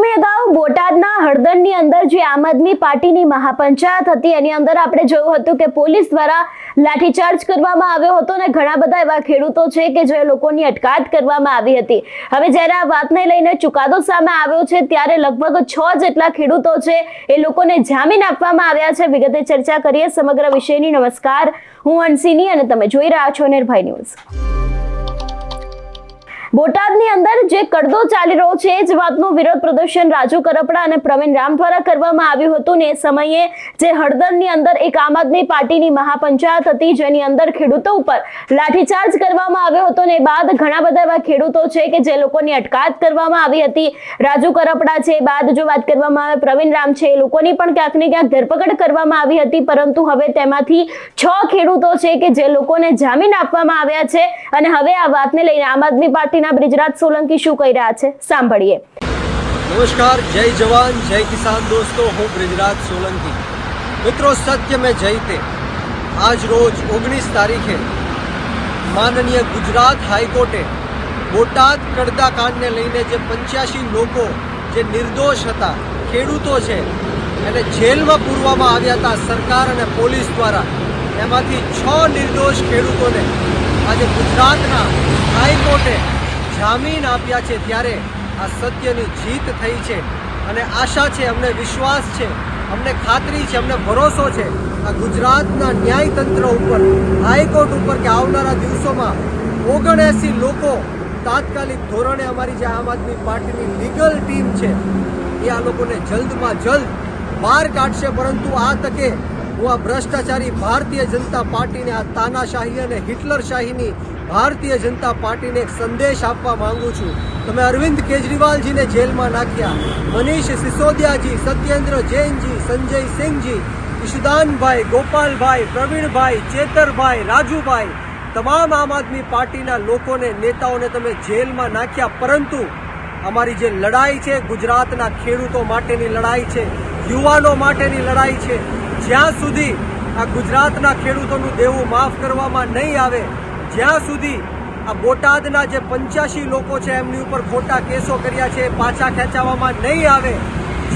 સમય અગાઉ બોટાદના હળદરની અંદર જે આમ આદમી પાર્ટીની મહાપંચાયત હતી, એની અંદર આપણે જોયું હતું કે પોલીસ દ્વારા લાઠીચાર્જ કરવામાં આવ્યો હતો અને ઘણા બધા એવા ખેડૂતો છે કે જે લોકોની અટકાયત કરવામાં આવી હતી. હવે જ્યારે આ વાતને લઈને ચુકાદો સામે આવ્યો છે, ત્યારે લગભગ છ જેટલા ખેડૂતો છે એ લોકોને જામીન આપવામાં આવ્યા છે. વિગતે ચર્ચા કરીએ સમગ્ર વિષયની. નમસ્કાર. હું અનસિની અને તમે જોઈ રહ્યા છો નિર્ભય ન્યૂઝ. બોટાદની અંદર જે કડદો ચાલી રહ્યો છે જ વાતનું વિરોધ પ્રદર્શન રાજુ કરપડા અને પ્રવીણ રામ દ્વારા કરવામાં આવ્યું હતું ને એ સમયે જે હળદરની અંદર એક આમ આદમી પાર્ટીની મહાપંચાયત હતી, જેની અંદર ખેડૂતો ઉપર લાઠીચાર્જ કરવામાં આવ્યો હતો ને બાદ ઘણા બધા એવા ખેડૂતો છે કે જે લોકોની અટકાયત કરવામાં આવી હતી. રાજુ કરપડા છે બાદ જો વાત કરવામાં આવે, પ્રવીણ રામ છે, એ લોકોની પણ ક્યાંક ને ક્યાંક ધરપકડ કરવામાં આવી હતી, પરંતુ હવે તેમાંથી છ ખેડૂતો છે કે જે લોકોને જામીન આપવામાં આવ્યા છે અને હવે આ વાતને લઈને આમ આદમી પાર્ટીના બ્રિજરાજ સોલંકી શું કહી રહ્યા છે? સાંભળીએ. નમસ્કાર, જય જવાન, જય કિસાન દોસ્તો, હું બ્રિજરાજ સોલંકી. મિત્રો, સત્ય મેં જયતે આજ રોજ ઓગણીસ તારીખે માનનીય ગુજરાત હાઈકોર્ટે બોટાદ કડદા કાંડને લઈને જે પંચ્યાસી લોકો જે નિર્દોષ હતા, ખેડૂતો છે, એને જેલમાં પૂરવામાં આવ્યા હતા સરકાર અને પોલીસ દ્વારા, એમાંથી છ નિર્દોષ ખેડૂતોને આજે ગુજરાતના હાઈકોર્ટે જામીન આપ્યા છે ત્યારે આ સત્યની જીત થઈ છે. અને આશા છે, અમને વિશ્વાસ છે, અમને ખાતરી છે, અમને ભરોસો છે. આ ગુજરાતના ન્યાયતંત્ર ઉપર, હાઈકોર્ટ ઉપર કે આવનારા દિવસોમાં ઓગણએંસી લોકો તાત્કાલિક ધોરણે અમારી જે આમ આદમી પાર્ટીની લીગલ ટીમ છે, એ આ લોકોને જલ્દમાં જલ્દ બહાર કાઢશે. પરંતુ આ તકે હું આ ભ્રષ્ટાચારી ભારતીય જનતા પાર્ટીને આ તાનાશાહી અને હિટલરશાહીની ભારતીય જનતા પાર્ટીને એક સંદેશ આપવા માંગુ છું. તમે અરવિંદ કેજરીવાલજીને જેલમાં નાખ્યા. મનીષ સિસોદિયાજી, સત્યેન્દ્ર જૈનજી, સંજય સિંહજી, ઈશુદાનભાઈ, ગોપાલભાઈ, પ્રવીણભાઈ, ચેતરભાઈ, રાજુભાઈ, તમામ આમ આદમી પાર્ટીના લોકોને, નેતાઓને તમે જેલમાં નાખ્યા. પરંતુ અમારી જે લડાઈ છે ગુજરાતના ખેડૂતો માટેની લડાઈ છે, યુવાનો માટેની લડાઈ છે, જ્યાં સુધી આ ગુજરાતના ખેડૂતોનું દેવું માફ કરવામાં નહીં આવે, જ્યાં સુધી આ બોટાદના જે પંચ્યાસી લોકો છે એમની ઉપર ખોટા કેસો કર્યા છે પાછા ખેંચાવવામાં નહીં આવે,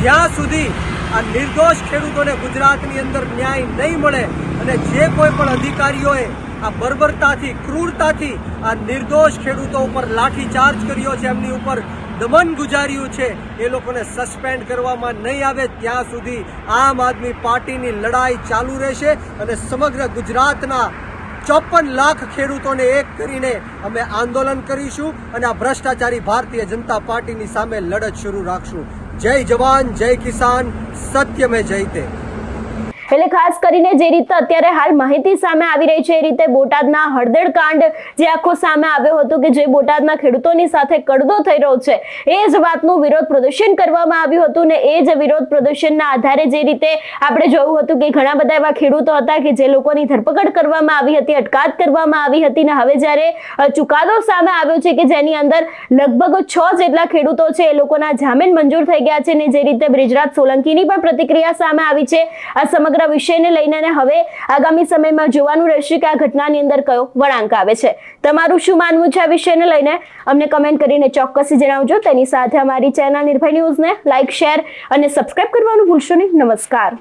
જ્યાં સુધી આ નિર્દોષ ખેડૂતોને ગુજરાતની અંદર ન્યાય નહીં મળે અને જે કોઈ પણ અધિકારીઓએ આ બર્બરતાથી, ક્રૂરતાથી આ નિર્દોષ ખેડૂતો ઉપર લાઠીચાર્જ કર્યો છે, એમની ઉપર દમન ગુજાર્યું છે. એ લોકોને સસ્પેન્ડ કરવામાં નહીં આવે, ત્યાં સુધી આમ આદમી પાર્ટીની લડાઈ ચાલુ રહેશે અને સમગ્ર ગુજરાતના ચોપન લાખ ખેડૂતોને એક કરીને અમે આંદોલન કરીશું અને આ ભ્રષ્ટાચારી ભારતીય જનતા પાર્ટીની સામે લડત શરૂ રાખશું. જય જવાન, જય કિસાન, સત્ય મેં જયતે એટલે ખાસ કરીને જે રીતે અત્યારે હાલ માહિતી સામે આવી રહી છે, એ રીતે બોટાદના હળદર કાંડ જે આખો સામે આવ્યો હતો કે જે બોટાદના ખેડૂતોની સાથે કડદો થઈ રહ્યો છે, એ જ વાતનું વિરોધ પ્રદર્શન કરવામાં આવ્યું હતું ને એ જ વિરોધ પ્રદર્શનના આધારે જે રીતે આપણે જોયું હતું કે ઘણા બધા એવા ખેડૂતો હતા કે જે લોકોની ધરપકડ કરવામાં આવી હતી અટકાત કરવામાં આવી હતી ને હવે જ્યારે ચુકાદો સામે આવ્યો છે કે જેની અંદર લગભગ છ જેટલા ખેડૂતો છે, એ લોકોના જામીન મંજૂર થઈ ગયા છે ને જે રીતે બ્રિજરાજ સોલંકીની પણ પ્રતિક્રિયા સામે આવી છે, આ સમગ્ર વિષયને લઈને હવે આગામી સમયમાં જોવાનું રહેશે કે આ ઘટનાની અંદર કયો વળાંક આવે છે. તમારું શું માનવું છે આ વિષયને લઈને? અમને કમેન્ટ કરીને ચોક્કસથી જણાવજો. તેની સાથે અમારી ચેનલ નિર્ભય ન્યૂઝને લાઇક શેર અને સબસ્ક્રાઇબ કરવાનું ભૂલશો નહીં. નમસ્કાર.